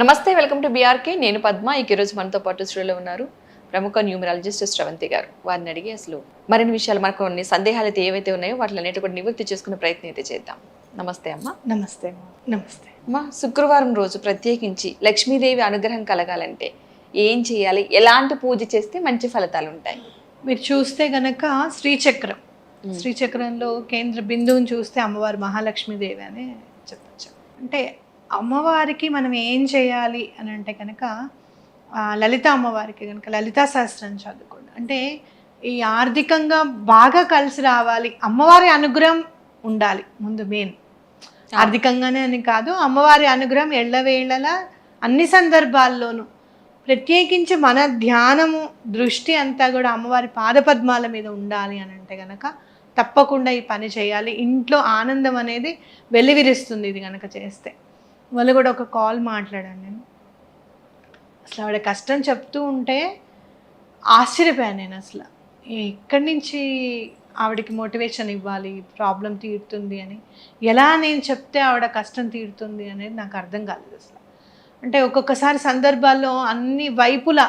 నమస్తే welcome to BRK నేను పద్మ. ఈ రోజు మనతో పాటు స్టూడియోలో ఉన్నారు ప్రముఖ న్యూమరాలజిస్ట్ శ్రవంతి గారు. వారిని అడిగి అసలు మరిన్ని విషయాలు మనకు కొన్ని సందేహాలు అయితే ఏవైతే ఉన్నాయో వాటిని అన్నిటి కూడా నివృత్తి చేసుకునే ప్రయత్నం అయితే చేద్దాం. నమస్తే అమ్మ. నమస్తే. నమస్తే. అమ్మ శుక్రవారం రోజు ప్రత్యేకించి లక్ష్మీదేవి అనుగ్రహం కలగాలంటే ఏం చేయాలి? ఎలాంటి పూజ చేస్తే మంచి ఫలితాలు ఉంటాయి? మీరు చూస్తే గనక శ్రీచక్రం. శ్రీచక్రంలో కేంద్ర బిందువుని చూస్తే అమ్మవారు మహాలక్ష్మీదేవి అని చెప్పచ్చు. అంటే అమ్మవారికి మనం ఏం చేయాలి అని అంటే కనుక లలిత అమ్మవారికి కనుక లలితా శాస్త్రం చదువుకోండి. అంటే ఈ ఆర్థికంగా బాగా కలిసి రావాలి అమ్మవారి అనుగ్రహం ఉండాలి ముందు మెయిన్ ఆర్థికంగానే అని కాదు అమ్మవారి అనుగ్రహం ఎళ్ళవేళలా అన్ని సందర్భాల్లోనూ ప్రత్యేకించి మన ధ్యానము దృష్టి అంతా కూడా అమ్మవారి పాదపద్మాల మీద ఉండాలి అని అంటే గనక తప్పకుండా ఈ పని చేయాలి. ఇంట్లో ఆనందం అనేది వెల్లివిరుస్తుంది ఇది కనుక చేస్తే. వాళ్ళు కూడా ఒక కాల్ మాట్లాడాను నేను. అసలు ఆవిడ కష్టం చెప్తూ ఉంటే ఆశ్చర్యపోయాను నేను అసలు. ఎక్కడి నుంచి ఆవిడకి మోటివేషన్ ఇవ్వాలి ప్రాబ్లం తీరుతుంది అని? ఎలా నేను చెప్తే ఆవిడ కష్టం తీరుతుంది అనేది నాకు అర్థం కాలేదు అసలు. అంటే ఒక్కొక్కసారి సందర్భాల్లో అన్ని వైపులా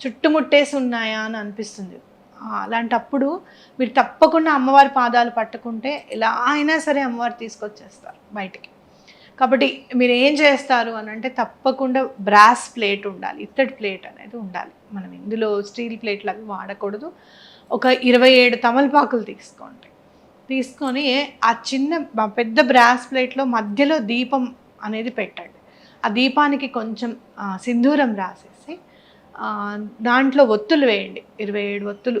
చుట్టుముట్టేసి ఉన్నాయా అని అనిపిస్తుంది. అలాంటప్పుడు మీరు తప్పకుండా అమ్మవారి పాదాలు పట్టుకుంటే ఎలా అయినా సరే అమ్మవారు తీసుకొచ్చేస్తారు బయటికి. కాబట్టి మీరు ఏం చేస్తారు అని అంటే తప్పకుండా బ్రాస్ ప్లేట్ ఉండాలి ఇత్తడి ప్లేట్ అనేది ఉండాలి. మనం ఇందులో స్టీల్ ప్లేట్లు అవి వాడకూడదు. ఒక ఇరవై ఏడు తమలపాకులు తీసుకోండి. తీసుకొని ఆ చిన్న పెద్ద బ్రాస్ ప్లేట్లో మధ్యలో దీపం అనేది పెట్టండి. ఆ దీపానికి కొంచెం సింధూరం రాసేసి దాంట్లో ఒత్తులు వేయండి. ఇరవై ఏడు ఒత్తులు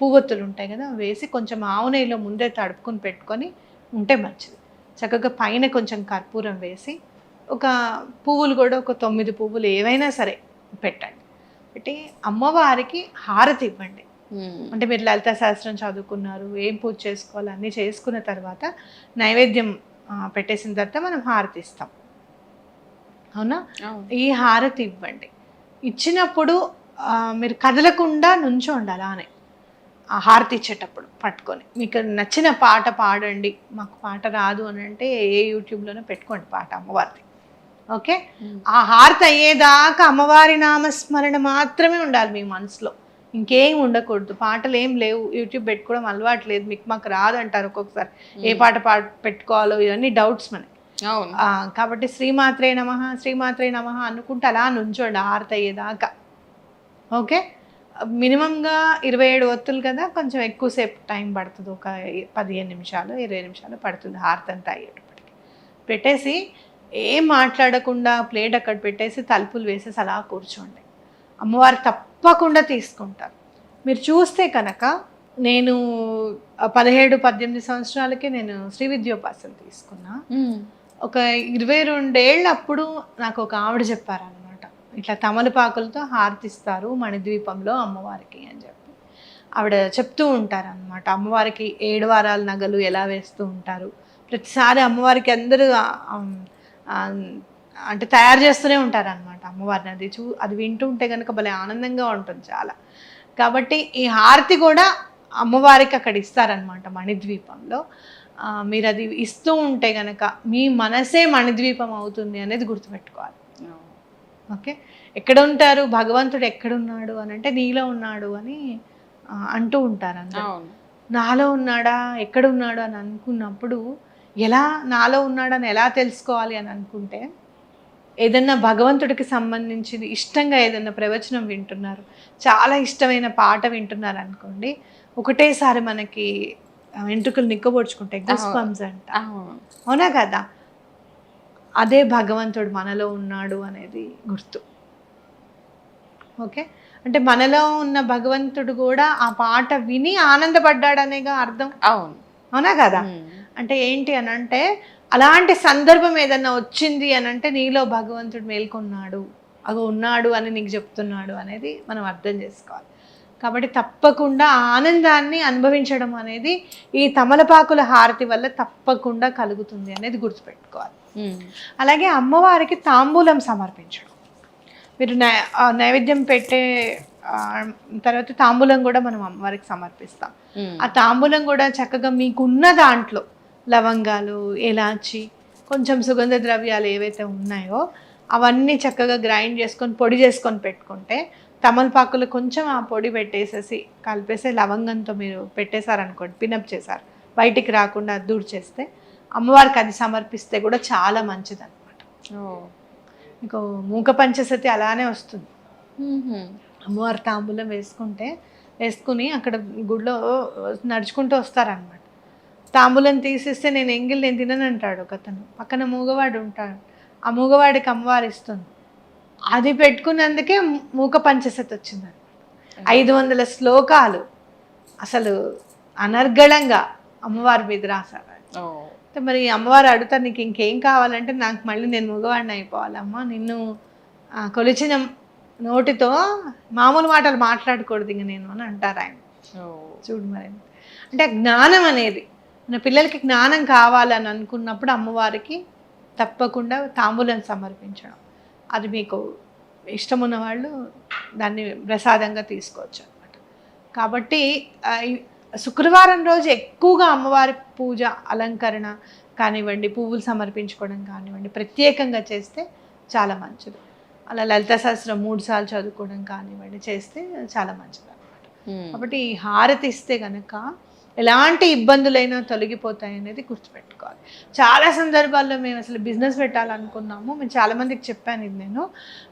పువ్వొత్తులు ఉంటాయి కదా వేసి కొంచెం ఆవు నెయ్యిలో ముందే తడుపుకొని పెట్టుకొని ఉంటే మంచిది. చక్కగా పైన కొంచెం కర్పూరం వేసి ఒక పువ్వులు కూడా ఒక తొమ్మిది పువ్వులు ఏవైనా సరే పెట్టండి. పెట్టి అమ్మవారికి హారతి ఇవ్వండి. అంటే మీరు లలిత శాస్త్రం చదువుకున్నారు ఏం పూజ చేసుకోవాలి అన్నీ చేసుకున్న తర్వాత నైవేద్యం పెట్టేసిన తర్వాత మనం హారతి ఇస్తాం. అవునా? ఈ హారతి ఇవ్వండి. ఇచ్చినప్పుడు మీరు కదలకుండా నుంచోండి అలానే ఆ హారతి ఇచ్చేటప్పుడు పట్టుకొని. మీకు నచ్చిన పాట పాడండి. మాకు పాట రాదు అని అంటే ఏ యూట్యూబ్లోనే పెట్టుకోండి పాట అమ్మవారిది. ఓకే? ఆ హారతి అయ్యేదాకా అమ్మవారి నామస్మరణ మాత్రమే ఉండాలి మీ మనసులో. ఇంకేం ఉండకూడదు. పాటలు ఏం లేవు. యూట్యూబ్ పెట్టుకోవడం అలవాటు లేదు. మీకు మాకు రాదు అంటారు ఒక్కొక్కసారి. ఏ పాట పాట పెట్టుకోవాలో ఇవన్నీ డౌట్స్ మనకి. ఆ, కాబట్టి శ్రీమాత్రే నమ శ్రీమాత్రే నమ అనుకుంటే అలా నుంచోండి. హారతి అయ్యేదాకా. ఓకే? మినిమంగా ఇరవై ఏడు ఒత్తులు కదా కొంచెం ఎక్కువసేపు టైం పడుతుంది. ఒక పదిహేను నిమిషాలు ఇరవై నిమిషాలు పడుతుంది హారతి అంతా అయ్యేటప్పటికి పెట్టేసి ఏం మాట్లాడకుండా ప్లేట్ అక్కడ పెట్టేసి తలుపులు వేసేసి అలా కూర్చోండి. అమ్మవారు తప్పకుండా తీసుకుంటారు. మీరు చూస్తే కనుక నేను పదిహేడు పద్దెనిమిది సంవత్సరాలకే నేను శ్రీ విద్యోపాసన తీసుకున్నా. ఒక ఇరవై రెండేళ్ళు అప్పుడు నాకు ఒక ఆవిడ చెప్పారనమాట ఇట్లా తమలపాకులతో హారతిస్తారు మణిద్వీపంలో అమ్మవారికి అని చెప్పి. ఆవిడ చెప్తూ ఉంటారనమాట అమ్మవారికి ఏడు వారాల నగలు ఎలా వేస్తూ ఉంటారు? ప్రతిసారి అమ్మవారికి అందరూ అంటే తయారు చేస్తూనే ఉంటారనమాట అమ్మవారిని. అది చూ అది వింటూ ఉంటే కనుక భలే ఆనందంగా ఉంటుంది చాలా. కాబట్టి ఈ హారతి కూడా అమ్మవారికి అక్కడ ఇస్తారనమాట మణిద్వీపంలో. మీరు అది ఇస్తూ ఉంటే కనుక మీ మనసే మణిద్వీపం అవుతుంది అనేది గుర్తుపెట్టుకోవాలి. ఓకే? ఎక్కడ ఉంటారు భగవంతుడు ఎక్కడున్నాడు అని అంటే నీలో ఉన్నాడు అని అంటూ ఉంటారు అందరూ అవును. నాలో ఉన్నాడా? ఎక్కడ ఉన్నాడు అని అనుకున్నప్పుడు ఎలా నాలో ఉన్నాడని ఎలా తెలుసుకోవాలి అని అనుకుంటే ఏదన్నా భగవంతుడికి సంబంధించింది ఇష్టంగా ఏదన్నా ప్రవచనం వింటున్నారు చాలా ఇష్టమైన పాట వింటున్నారు అనుకోండి ఒకటేసారి మనకి వెంట్రుకలు నిక్కబొడుచుకుంటాయి గూస్. బంప్స్ అంట. అవునా కదా? అదే భగవంతుడు మనలో ఉన్నాడు అనేది గుర్తు. ఓకే? అంటే మనలో ఉన్న భగవంతుడు కూడా ఆ పాట విని ఆనందపడ్డాడనేగా అర్థం. అవును. అవునా కదా? అంటే ఏంటి అని అంటే అలాంటి సందర్భం ఏదన్నా వచ్చింది అని అంటే నీలో భగవంతుడు మేల్కొన్నాడు. అగో ఉన్నాడు అని నీకు చెప్తున్నాడు అనేది మనం అర్థం చేసుకోవాలి. కాబట్టి తప్పకుండా ఆనందాన్ని అనుభవించడం అనేది ఈ తమలపాకుల హారతి వల్ల తప్పకుండా కలుగుతుంది అనేది గుర్తుపెట్టుకోవాలి. అలాగే అమ్మవారికి తాంబూలం సమర్పించడం. మీరు నైవేద్యం పెట్టే తర్వాత తాంబూలం కూడా మనం అమ్మవారికి సమర్పిస్తాం. ఆ తాంబూలం కూడా చక్కగా మీకున్న దాంట్లో లవంగాలు ఎలాచి కొంచెం సుగంధ ద్రవ్యాలు ఏవైతే ఉన్నాయో అవన్నీ చక్కగా గ్రైండ్ చేసుకొని పొడి చేసుకొని పెట్టుకుంటే తమలపాకులు కొంచెం ఆ పొడి పెట్టేసేసి కలిపేసి లవంగంతో మీరు పెట్టేశారనుకోండి పినప్ చేశారు. బయటికి రాకుండా దూర్ చేస్తే అమ్మవారికి అది సమర్పిస్తే కూడా చాలా మంచిది అనమాట మీకు మూక పంచసతి అలానే వస్తుంది. అమ్మవారి తాంబూలం వేసుకుంటే వేసుకుని అక్కడ గుడిలో నడుచుకుంటూ వస్తారనమాట తాంబూలం తీసిస్తే నేను ఎంగిల్ నేను తినను అంటాడు ఒకతను పక్కన మూగవాడు ఉంటాడు. ఆ మూగవాడికి అమ్మవారు ఇస్తుంది. అది పెట్టుకున్నందుకే మూక పంచసతి వచ్చింది. ఐదు వందల శ్లోకాలు. అసలు అనర్గళంగా అమ్మవారి మీద రాశారు మరి అమ్మవారు అడుగుతారు నీకు ఇంకేం కావాలంటే నాకు మళ్ళీ నేను మగవాడిని అయిపోవాలమ్మా నిన్ను కొలిచిన నోటితో మామూలు మాటలు మాట్లాడకూడదు ఇంక నేను అని అంటారు ఆయన. చూడు మరి. అంటే జ్ఞానం అనేది మన పిల్లలకి జ్ఞానం కావాలని అనుకున్నప్పుడు అమ్మవారికి తప్పకుండా తాంబూలం సమర్పించడం. అది మీకు ఇష్టం ఉన్న వాళ్ళు దాన్ని ప్రసాదంగా తీసుకోవచ్చు అనమాట కాబట్టి శుక్రవారం రోజు ఎక్కువగా అమ్మవారి పూజ అలంకరణ కానివ్వండి పువ్వులు సమర్పించుకోవడం కానివ్వండి ప్రత్యేకంగా చేస్తే చాలా మంచిది. అలా లలిత శాస్త్రం మూడు సార్లు చదువుకోవడం కానివ్వండి చేస్తే చాలా మంచిది అనమాట కాబట్టి ఈ హారతి ఇస్తే కనుక ఎలాంటి ఇబ్బందులైనా తొలగిపోతాయి అనేది గుర్తుపెట్టుకోవాలి. చాలా సందర్భాల్లో మేము అసలు బిజినెస్ పెట్టాలనుకున్నాము. మేము చాలా మందికి చెప్పాను ఇది నేను.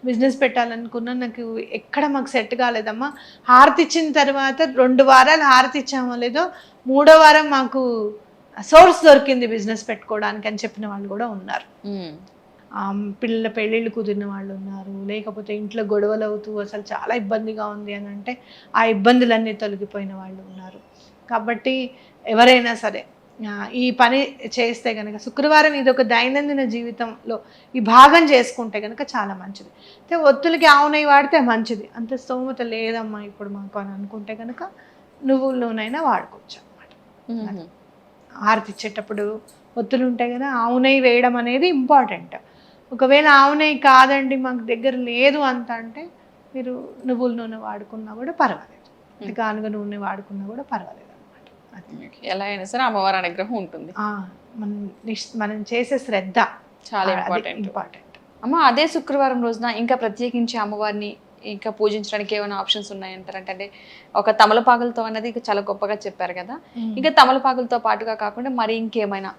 బిజినెస్ పెట్టాలనుకున్నా నాకు ఎక్కడ మాకు సెట్ కాలేదమ్మా. హారతి ఇచ్చిన తర్వాత రెండు వారాలు హారతి ఇచ్చామో లేదో మూడో వారం మాకు సోర్స్ దొరికింది బిజినెస్ పెట్టుకోవడానికి అని చెప్పిన వాళ్ళు కూడా ఉన్నారు. పిల్లల పెళ్ళిళ్ళు కుదిరిన వాళ్ళు ఉన్నారు. లేకపోతే ఇంట్లో గొడవలు అవుతూ అసలు చాలా ఇబ్బందిగా ఉంది అని అంటే ఆ ఇబ్బందులన్నీ తొలగిపోయిన వాళ్ళు ఉన్నారు. కాబట్టి ఎవరైనా సరే ఈ పని చేస్తే కనుక శుక్రవారం ఇది ఒక దైనందిన జీవితంలో ఈ భాగం చేసుకుంటే కనుక చాలా మంచిది. అయితే ఒత్తులకి ఆవు నెయ్యి వాడితే మంచిది. అంత స్తోమత లేదమ్మా ఇప్పుడు మాకు అని అనుకుంటే కనుక నువ్వుల నూనెైనా వాడుకోవచ్చు అనమాట హారతి ఇచ్చేటప్పుడు ఒత్తులు ఉంటాయి కదా ఆవు నెయ్యి వేయడం అనేది ఇంపార్టెంట్. ఒకవేళ ఆవు నెయ్యి కాదండి మాకు దగ్గర లేదు అంత అంటే మీరు నువ్వుల నూనె వాడుకున్నా కూడా పర్వాలేదు. గానుగ నూనె వాడుకున్నా కూడా పర్వాలేదు. ఎలా అయినా సరే అమ్మవారి అనుగ్రహం ఉంటుంది. ఆ, మనం మనం చేసే శ్రద్ధ. చాలా ఇంపార్టెంట్ ఇంపార్టెంట్ అమ్మ అదే శుక్రవారం రోజున ఇంకా ప్రత్యేకించి అమ్మవారిని ఇంకా పూజించడానికి ఏమైనా ఆప్షన్స్ ఉన్నాయంటారంటే అంటే ఒక తమలపాకులతో అన్నది ఇంకా చాలా గొప్పగా చెప్పారు కదా. ఇంకా తమలపాకులతో పాటుగా కాకుండా మరి ఇంకేమైనా?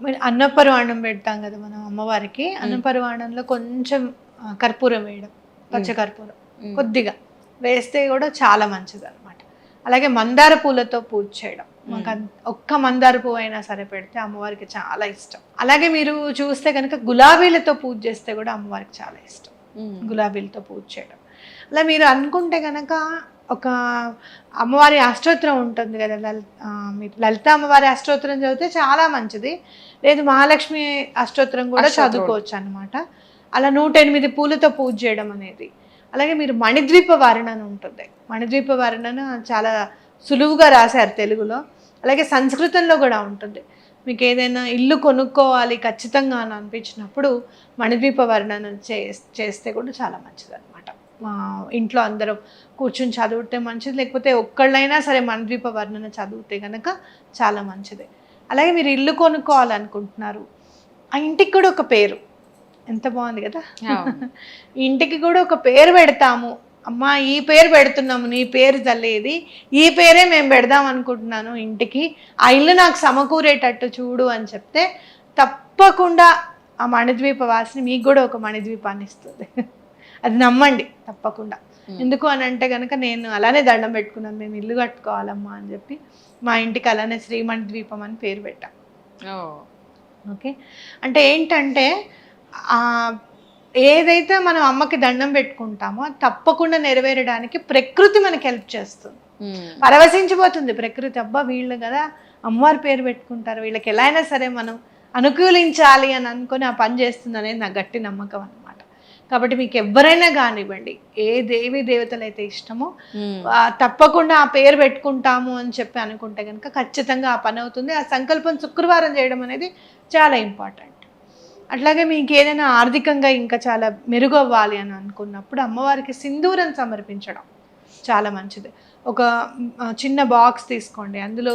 మరి అన్నపరవాణం పెడతాం కదా మనం అమ్మవారికి. అన్నపరవాణంలో కొంచెం కర్పూరం వేయడం. పచ్చ కర్పూరం మ్మ్. కొద్దిగా. వేస్తే కూడా చాలా మంచిది అనమాట అలాగే మందార పూలతో పూజ చేయడం. మాకు అన్- ఒక్క మందార పువ్వు అయినా సరే పెడితే అమ్మవారికి చాలా ఇష్టం. అలాగే మీరు చూస్తే కనుక గులాబీలతో పూజ చేస్తే కూడా అమ్మవారికి చాలా ఇష్టం. మ్మ్. గులాబీలతో పూజ చేయడం. అలా మీరు అనుకుంటే కనుక ఒక అమ్మవారి అష్టోత్తరం ఉంటుంది కదా మీరు లలిత అమ్మవారి అష్టోత్తరం చదివితే చాలా మంచిది. లేదు మహాలక్ష్మి అష్టోత్తరం కూడా. చదువుకోవచ్చు అనమాట అలా నూట ఎనిమిది పూలతో పూజ చేయడం అనేది. అలాగే మీరు మణిద్వీప వర్ణన ఉంటుంది. మణిద్వీప వర్ణన చాలా సులువుగా రాశారు తెలుగులో. అలాగే సంస్కృతంలో కూడా ఉంటుంది. మీకు ఏదైనా ఇల్లు కొనుక్కోవాలి ఖచ్చితంగా అని అనిపించినప్పుడు మణిద్వీప వర్ణన చే చేస్తే కూడా చాలా మంచిది అనమాట మా ఇంట్లో అందరం కూర్చుని చదివితే మంచిది లేకపోతే ఒక్కళ్ళైనా సరే మణిద్వీప వర్ణన చదివితే కనుక చాలా మంచిది. అలాగే మీరు ఇల్లు కొనుక్కోవాలనుకుంటున్నారు. ఆ ఇంటికి కూడా ఒక పేరు. ఎంత బాగుంది కదా? ఇంటికి కూడా ఒక పేరు పెడతాము. అమ్మా ఈ పేరు పెడుతున్నాము నీ పేరు తల్లేది ఈ పేరే మేము పెడదాం అనుకుంటున్నాను ఇంటికి. ఆ ఇల్లు నాకు సమకూరేటట్టు చూడు అని చెప్తే తప్పకుండా ఆ మణిద్వీప వాసిని మీకు కూడా ఒక మణిద్వీపాన్ని ఇస్తుంది. అది నమ్మండి తప్పకుండా. ఎందుకు అని అంటే కనుక నేను అలానే దండం పెట్టుకున్నాను మేము ఇల్లు కట్టుకోవాలమ్మా అని చెప్పి మా ఇంటికి అలానే శ్రీమణి ద్వీపం అని పేరు పెట్టాం. ఓకే? అంటే ఏంటంటే ఏదైతే మనం అమ్మకి దండం పెట్టుకుంటామో తప్పకుండా నెరవేరడానికి ప్రకృతి మనకి హెల్ప్ చేస్తుంది. మ్మ్. పరవశించిపోతుంది ప్రకృతి. అబ్బా వీళ్ళు కదా అమ్మవారి పేరు పెట్టుకుంటారు. వీళ్ళకి ఎలా అయినా సరే మనం అనుకూలించాలి అని అనుకొని ఆ పని చేస్తుంది అనేది నా గట్టి నమ్మకం అనమాట కాబట్టి మీకు ఎవరైనా కానివ్వండి ఏ దేవి దేవతలు అయితే ఇష్టమో. ఆ, తప్పకుండా ఆ పేరు పెట్టుకుంటాము అని చెప్పి అనుకుంటే కనుక ఖచ్చితంగా ఆ పని అవుతుంది. ఆ సంకల్పం శుక్రవారం చేయడం అనేది చాలా ఇంపార్టెంట్ అట్లాగే మీకు ఏదైనా ఆర్థికంగా ఇంకా చాలా మెరుగవ్వాలి అని అనుకున్నప్పుడు అమ్మవారికి సింధూరం సమర్పించడం చాలా మంచిది. ఒక చిన్న బాక్స్ తీసుకోండి. అందులో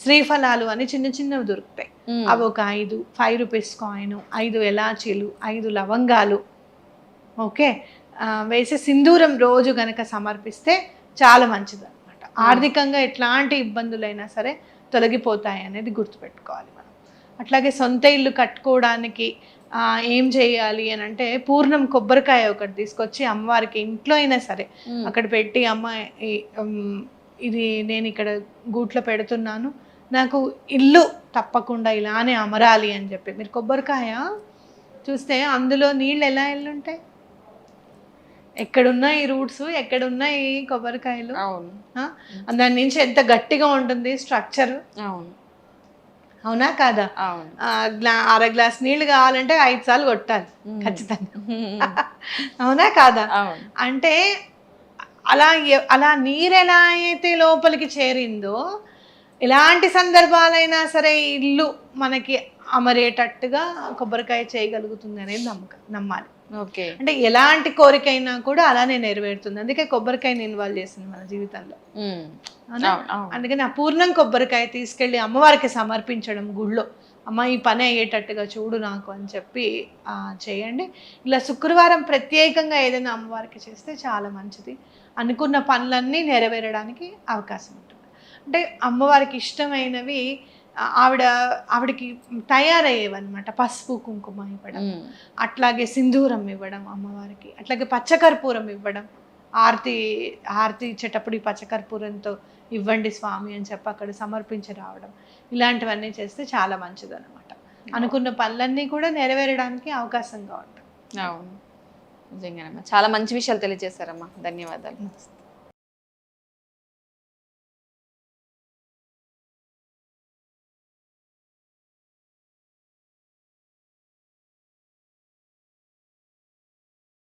శ్రీఫలాలు అని చిన్న చిన్నవి దొరుకుతాయి. అవి ఒక ఐదు ఫైవ్ రూపీస్ కాయిన్ ఐదు ఎలాచీలు ఐదు లవంగాలు ఓకే? వేసి సింధూరం రోజు గనక సమర్పిస్తే చాలా మంచిది అనమాట ఆర్థికంగా ఎట్లాంటి ఇబ్బందులైనా సరే తొలగిపోతాయి అనేది గుర్తుపెట్టుకోవాలి మనం. అట్లాగే సొంత ఇల్లు కట్టుకోవడానికి ఏం చేయాలి అని అంటే పూర్ణం కొబ్బరికాయ ఒకటి తీసుకొచ్చి అమ్మవారికి ఇంట్లో అయినా సరే. అక్కడ పెట్టి అమ్మ ఇది నేను ఇక్కడ గూట్లో పెడుతున్నాను నాకు ఇల్లు తప్పకుండా ఇలానే అమరాలి అని చెప్పి. మీరు కొబ్బరికాయ చూస్తే అందులో నీళ్ళు ఎలా ఎల్లుంటాయి? ఎక్కడున్నాయి ఈ రూట్స్? ఎక్కడున్నాయి కొబ్బరికాయలు? అవును? దాని నుంచి ఎంత గట్టిగా ఉంటుంది స్ట్రక్చర్? అవును. అవునా కాదా? అర గ్లాస్ నీళ్ళు కావాలంటే ఐదు సార్లు కొట్టాలి. ఖచ్చితంగా. అవునా కాదా? అంటే అలా అలా నీరు ఎలా అయితే లోపలికి చేరిందో ఎలాంటి సందర్భాలైనా సరే ఇల్లు మనకి అమరేటట్టుగా కొబ్బరికాయ చేయగలుగుతుంది అనేది నమ్మకం నమ్మాలి. ఓకే. అంటే ఎలాంటి కోరికైనా కూడా అలానే నెరవేరుతుంది. అందుకే కొబ్బరికాయని ఇన్వాల్వ్ చేసింది మన జీవితంలో. అందుకని ఆ పూర్ణం కొబ్బరికాయ తీసుకెళ్ళి అమ్మవారికి సమర్పించడం గుళ్ళో. అమ్మ ఈ పని అయ్యేటట్టుగా చూడు నాకు అని చెప్పి చేయండి. ఇలా శుక్రవారం ప్రత్యేకంగా ఏదైనా అమ్మవారికి చేస్తే చాలా మంచిది. అనుకున్న పనులన్నీ నెరవేరడానికి అవకాశం ఉంటుంది. అంటే అమ్మవారికి ఇష్టమైనవి ఆవిడ ఆవిడకి తయారయ్యేవన్నమాట. పసుపు కుంకుమ ఇవ్వడం. అట్లాగే సింధూరం ఇవ్వడం అమ్మవారికి. అట్లాగే పచ్చకర్పూరం ఇవ్వడం. ఆరతి ఆరతి ఇచ్చేటప్పుడు ఈ పచ్చకర్పూరంతో ఇవ్వండి స్వామి అని చెప్పి అక్కడ సమర్పించి రావడం. ఇలాంటివన్నీ చేస్తే చాలా మంచిది అనమాట అనుకున్న పనులన్నీ కూడా నెరవేరడానికి అవకాశంగా ఉంటుంది. అవును. నిజంగానమ్మా. చాలా మంచి విషయాలు తెలియజేశారమ్మా. ధన్యవాదాలు.